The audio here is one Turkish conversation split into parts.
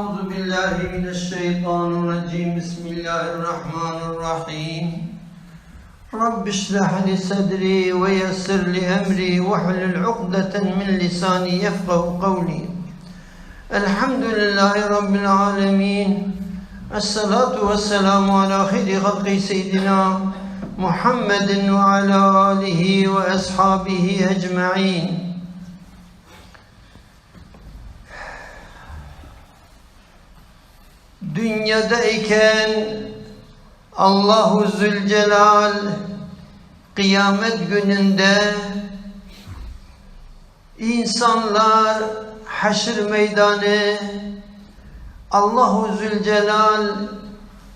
أعوذ بالله من الشيطان الرجيم. بسم الله الرحمن الرحيم. رب اشرح لي صدري ويسر لي أمري واحلل عقدة من لساني يفقه قولي. الحمد لله رب العالمين. الصلاة والسلام على خير خلق سيدنا محمد وعلى آله وأصحابه أجمعين. Dünyadayken Allahu Zülcelal kıyamet gününde insanlar haşr meydanı Allahu Zülcelal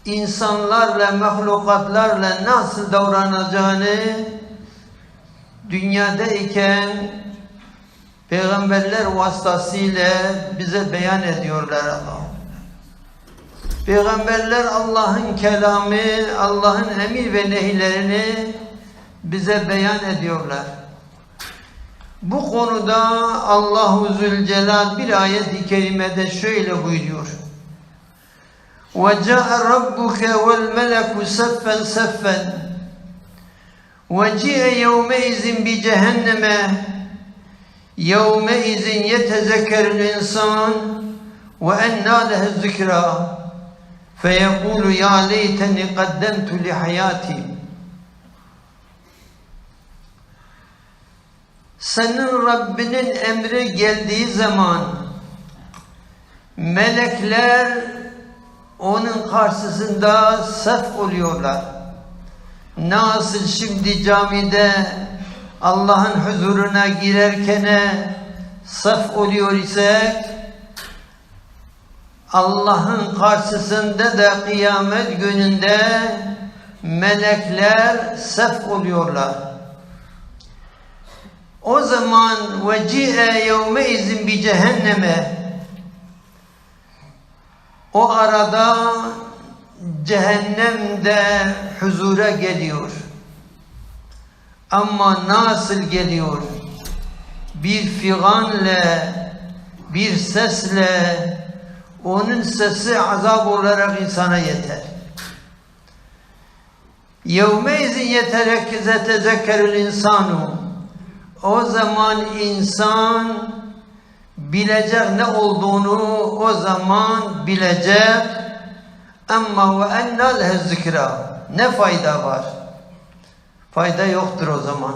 insanlarla mahlukatlarla nasıl davranacağını dünyadayken peygamberler vasıtasıyla bize beyan ediyorlar Allah. Peygamberler Allah'ın kelamı, Allah'ın emir ve nehirlerini bize beyan ediyorlar. Bu konuda Allahu Zülcelal bir ayet-i kerimede şöyle buyuruyor. وَجَاءَ رَبُّكَ وَالْمَلَكُ سَفًّا سَفًّا وَجِيءَ يَوْمَئِذٍ بِجَهَنَّمَ يَوْمَئِذٍ يَتَذَكَّرُ الْاِنْسَانِ وَاَنَّا لَهَ الذِّكْرَى فَيَقُولُ يَا لَيْتَنِي قَدَّمْتُ لِحَيَاتِي Senin Rabbinin emri geldiği zaman melekler onun karşısında saf oluyorlar. Nasıl şimdi camide Allah'ın huzuruna girerken saf oluyor ise Allah'ın karşısında da kıyamet gününde melekler saf oluyorlar. O zaman veci'e yevme izin bi cehenneme o arada cehennemde huzura geliyor. Ama nasıl geliyor? Bir figanle, bir sesle, onun sesi azap olarak insana yeter. Yevme izin yeterekkize tezekkerül. O zaman insan bilecek ne olduğunu o zaman bilecek. Ama ve ennal hezzikra. Ne fayda var? Fayda yoktur o zaman.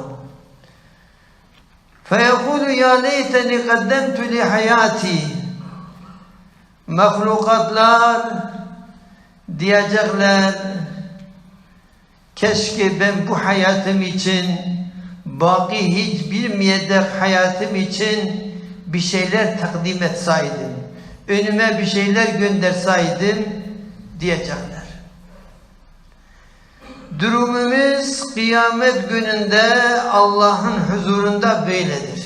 Feyekulu ya leyteni kaddemtu li hayati. Mahlukatlar diyecekler keşke ben bu hayatım için baki hiçbir müeddek hayatım için bir şeyler takdim etsaydım. Önüme bir şeyler göndersaydım diyecekler. Durumumuz kıyamet gününde Allah'ın huzurunda böyledir.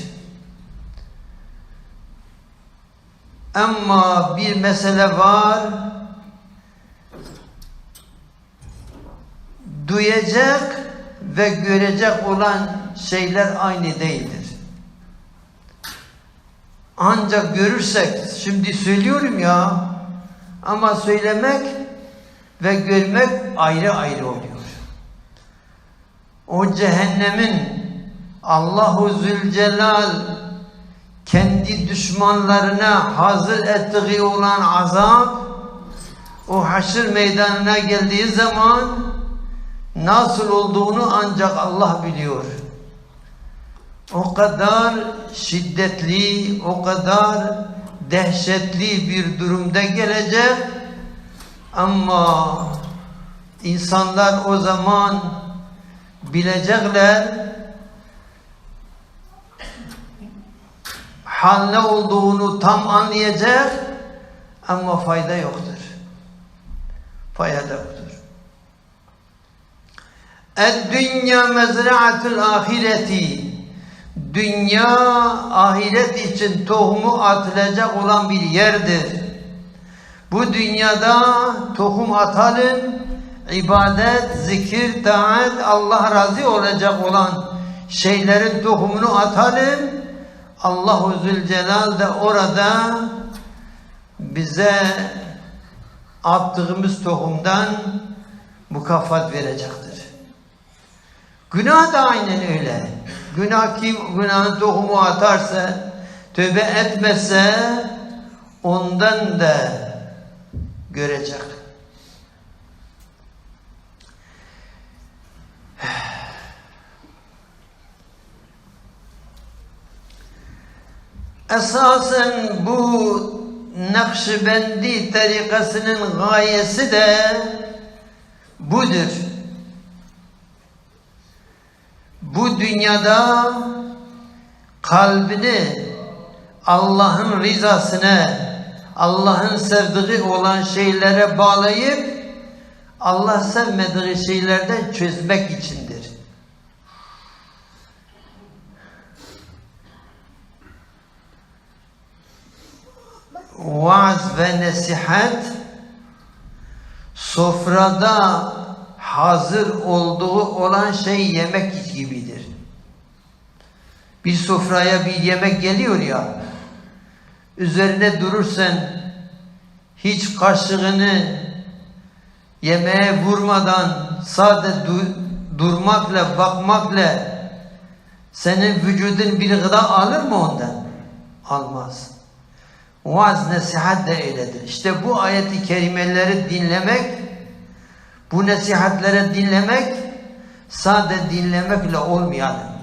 Ama bir mesele var. Duyacak ve görecek olan şeyler aynı değildir. Ancak görürsek, şimdi söylüyorum ya, ama söylemek ve görmek ayrı ayrı oluyor. O cehennemin Allahu Zülcelal kendi düşmanlarına hazır ettiği olan azap o haşır meydanına geldiği zaman nasıl olduğunu ancak Allah biliyor. O kadar şiddetli, o kadar dehşetli bir durumda gelecek ama insanlar o zaman bilecekler hal ne olduğunu tam anlayacak ama fayda yoktur. Fayda yoktur. Dünya mezra'atul ahireti Dünya ahiret için tohumu atılacak olan bir yerdir. Bu dünyada tohum atalım, ibadet, zikir, taat, Allah razı olacak olan şeylerin tohumunu atalım. Allahu Zülcelal de orada bize attığımız tohumdan mukafat verecektir. Günah da aynen öyle. Günah kim günahın tohumu atarsa, tövbe etmezse ondan da görecek. Esasen bu Nakşibendi tarikasının gayesi de budur. Bu dünyada kalbini Allah'ın rızasına, Allah'ın sevdiği olan şeylere bağlayıp Allah sevmediği şeylerden çözmek içindir. Vaaz ve nasihat sofrada hazır olduğu olan şey yemek gibidir. Bir sofraya bir yemek geliyor ya, üzerine durursan hiç kaşığını yemeğe vurmadan sadece du durmakla, bakmakla senin vücudun bir gıda alır mı ondan? Almaz. Vaaz nasihat de öyledir. İşte bu ayeti kerimeleri dinlemek, bu nasihatlere dinlemek sadece dinlemekle olmayalım.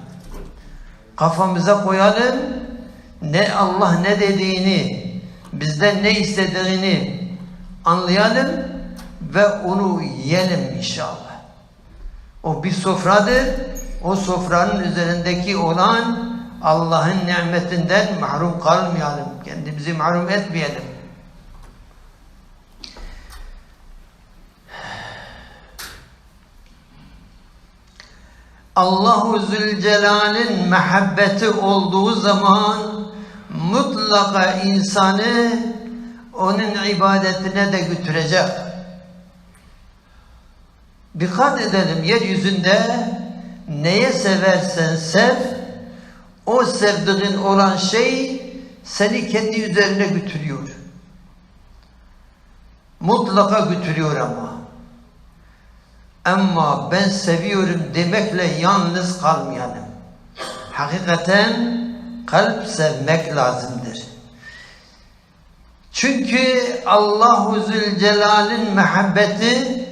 Kafamıza koyalım, ne Allah ne dediğini, bizden ne istediğini anlayalım ve onu yiyelim inşallah. O bir sofradır. O sofranın üzerindeki olan Allah'ın nimetinden mahrum kalmayalım. Kendimizi mahrum etmeyelim. Allahu Zülcelal'in mehabbeti olduğu zaman mutlaka insanı onun ibadetine de götürecek. Dikkat edelim yeryüzünde neye seversen sev o sevdiğin olan şey seni kendi üzerine götürüyor. Mutlaka götürüyor ama. Ama ben seviyorum demekle yalnız kalmayalım. Hakikaten kalp sevmek lazımdır. Çünkü Allahu Zülcelal'in mehabbeti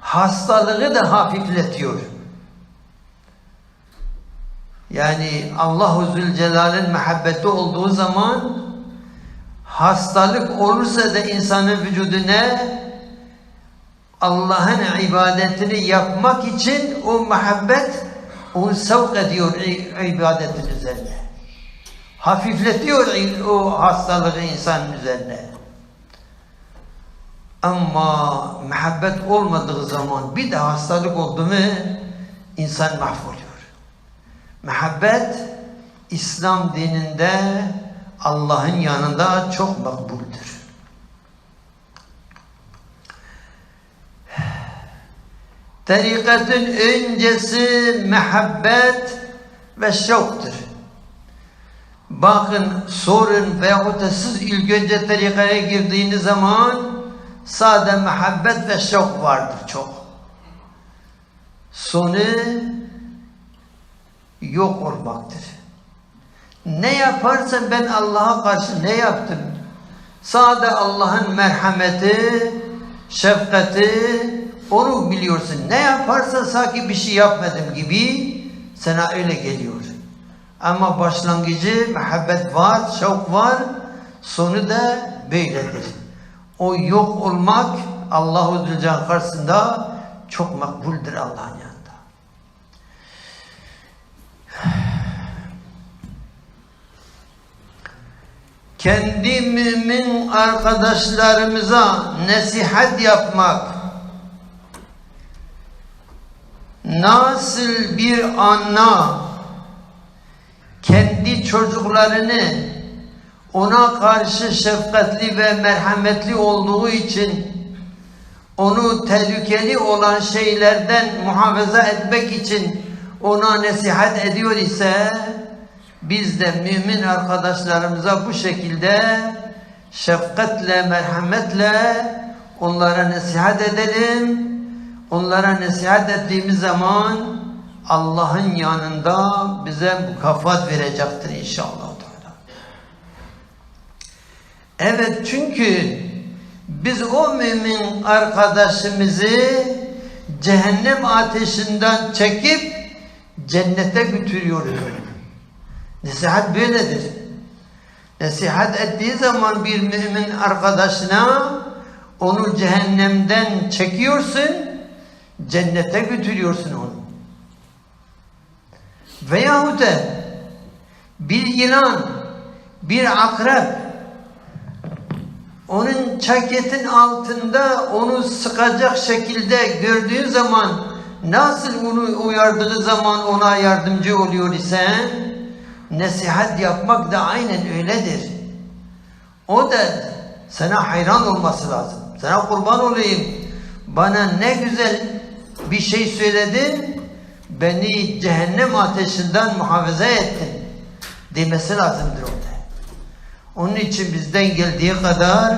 hastalığı da hafifletiyor. Yani Allahu Zülcelal'in mehabbeti olduğu zaman hastalık olursa da insanın vücuduna Allah'ın ibadetini yapmak için o muhabbet onu sevk ediyor ibadetin üzerine. Hafifletiyor o hastalığı insanın üzerine. Ama muhabbet olmadığı zaman bir de hastalık oldu mu insan mahvoluyor. Muhabbet İslam dininde Allah'ın yanında çok makbuldür. Tarikatın öncesi muhabbet ve şevktir. Bakın sorun veyahut da siz ilk önce tarikaya girdiğiniz zaman sade muhabbet ve şevk vardır çok. Sonu yok olmaktır. Ne yaparsan ben Allah'a karşı ne yaptım? Sade Allah'ın merhameti, şefkati, onu biliyorsun. Ne yaparsan sanki bir şey yapmadım gibi sana öyle geliyor. Ama başlangıcı muhabbet var, şevk var, sonu da böyledir. O yok olmak Allahu Zülcelal karşısında çok makbuldür Allah'ın yanında. Kendi mümin arkadaşlarımıza nasihat yapmak. Nasıl bir anna kendi çocuklarını ona karşı şefkatli ve merhametli olduğu için onu tehlikeli olan şeylerden muhafaza etmek için ona nasihat ediyor ise biz de mümin arkadaşlarımıza bu şekilde şefkatle, merhametle onlara nasihat edelim. Onlara nasihat ettiğimiz zaman Allah'ın yanında bize mukafat verecektir inşallah. Evet çünkü biz o mümin arkadaşımızı cehennem ateşinden çekip cennete götürüyoruz. Nasihat böyledir. Nasihat ettiği zaman bir mümin arkadaşına onu cehennemden çekiyorsun, cennete götürüyorsun onu. Veyahut da bir yılan, bir akrep, onun çaketin altında onu sıkacak şekilde gördüğün zaman nasıl onu uyardığı zaman ona yardımcı oluyor isen nasihat yapmak da aynen öyledir. O da sana hayran olması lazım. Sana kurban olayım. Bana ne güzel bir şey söyledin. Beni cehennem ateşinden muhafaza ettin. Demesi lazımdır orada. Onun için bizden geldiği kadar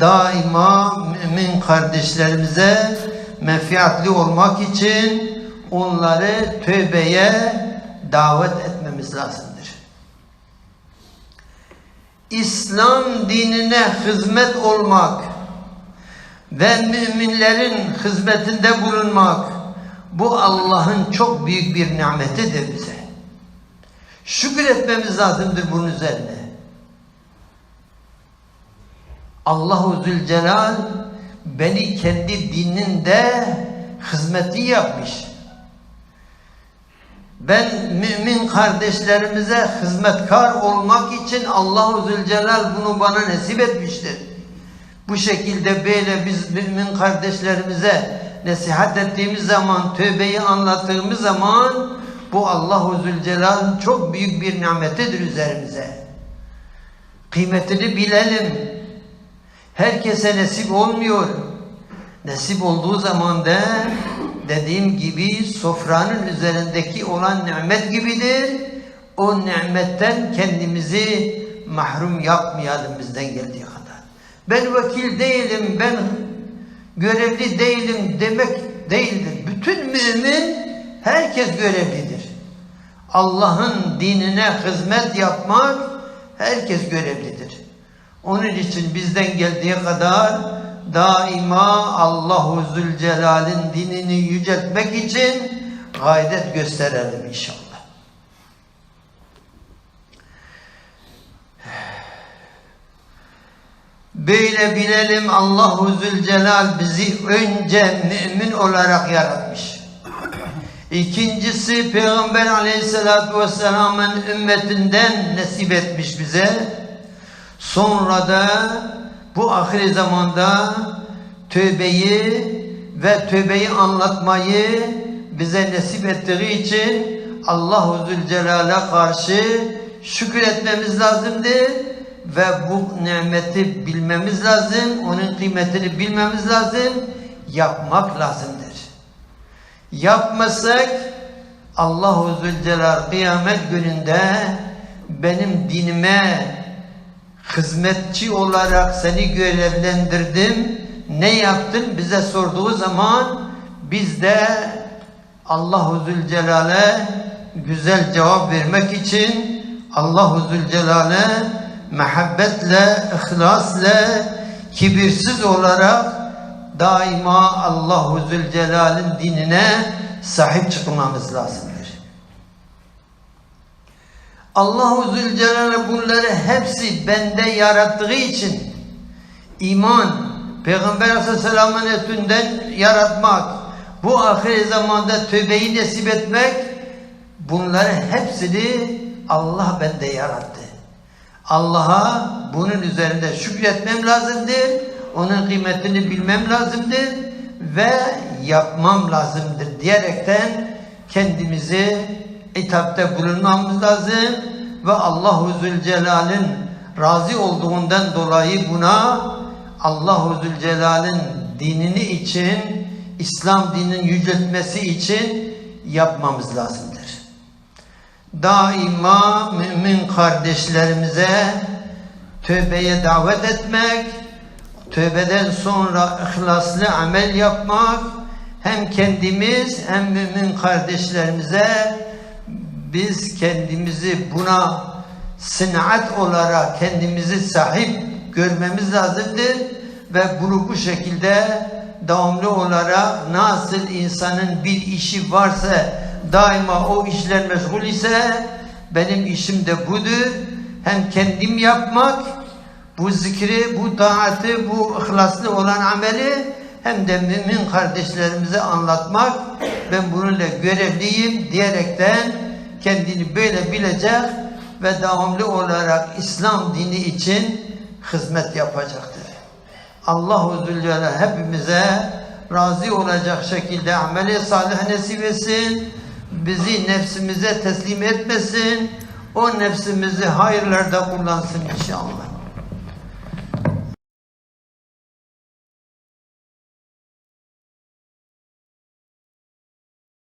daima mümin kardeşlerimize menfaatli olmak için onları tövbeye davet etmemiz lazımdır. İslam dinine hizmet olmak ve müminlerin hizmetinde bulunmak bu Allah'ın çok büyük bir nimetidir bize. Şükür etmemiz lazımdır bunun üzerine. Allahu Zülcelal beni kendi dininde hizmeti yapmış. Ben mümin kardeşlerimize hizmetkar olmak için Allahu Zülcelal bunu bana nasip etmiştir. Bu şekilde böyle biz mümin kardeşlerimize nasihat ettiğimiz zaman, tövbeyi anlattığımız zaman bu Allahu Zülcelal'ın çok büyük bir nimetidir üzerimize. Kıymetini bilelim. Herkese nasip olmuyor. Nasip olduğu zaman da dediğim gibi sofranın üzerindeki olan nimet gibidir. O nimetten kendimizi mahrum yapmayalım bizden geldiği kadar. Ben vekil değilim, ben görevli değilim demek değildir. Bütün mümin herkes görevlidir. Allah'ın dinine hizmet yapmak herkes görevlidir. Onun için bizden geldiği kadar daima Allahu Zülcelal'in dinini yüceltmek için gayret gösterelim inşallah. Böyle bilelim Allahu Zülcelal bizi önce mümin olarak yaratmış. İkincisi Peygamber Aleyhisselatü Vesselam'ın ümmetinden nasip etmiş bize. Sonra da bu ahir zamanda tövbeyi ve tövbeyi anlatmayı bize nasip ettiği için Allahu Zülcelal'e karşı şükür etmemiz lazımdır ve bu nimeti bilmemiz lazım, onun kıymetini bilmemiz lazım, yapmak lazımdır. Yapmasak Allahu Zülcelal kıyamet gününde benim dinime hizmetçi olarak seni görevlendirdim. Ne yaptın bize sorduğu zaman biz de Allahu Zülcelal'e güzel cevap vermek için Allahu Zülcelal'e muhabbetle, ihlasla, kibirsiz olarak daima Allahu Zülcelal'in dinine sahip çıkmamız lazımdır. Allahu Zülcelal bunları hepsi bende yarattığı için iman, Peygamber Aleyhisselam'ın etinden yaratmak, bu ahir zamanda tövbeyi nasip etmek, bunları hepsini Allah bende yarattı. Allah'a bunun üzerinde şükretmem lazımdır. Onun kıymetini bilmem lazımdır ve yapmam lazımdır diyerekten kendimizi itapta bulunmamız lazım ve Allahu Zülcelal'in razı olduğundan dolayı buna Allahu Zülcelal'in dinini için İslam dininin yüceltmesi için yapmamız lazımdır. Daima mümin kardeşlerimize tövbeye davet etmek, tövbeden sonra ihlaslı amel yapmak, hem kendimiz hem mümin kardeşlerimize biz kendimizi buna sınaat olarak kendimizi sahip görmemiz lazımdır ve bunu bu şekilde devamlı olarak nasıl insanın bir işi varsa daima o işler meşgul ise benim işim de budur. Hem kendim yapmak bu zikri, bu taatı, bu ihlaslı olan ameli hem de mümin kardeşlerimize anlatmak ben bununla görevliyim diyerekten kendini böyle bilecek ve devamlı olarak İslam dini için hizmet yapacaktır. Allahu Zülcelal hepimize razı olacak şekilde ameli salih nasip etsin. Bizi nefsimize teslim etmesin. O nefsimizi hayırlarda kullansın inşallah.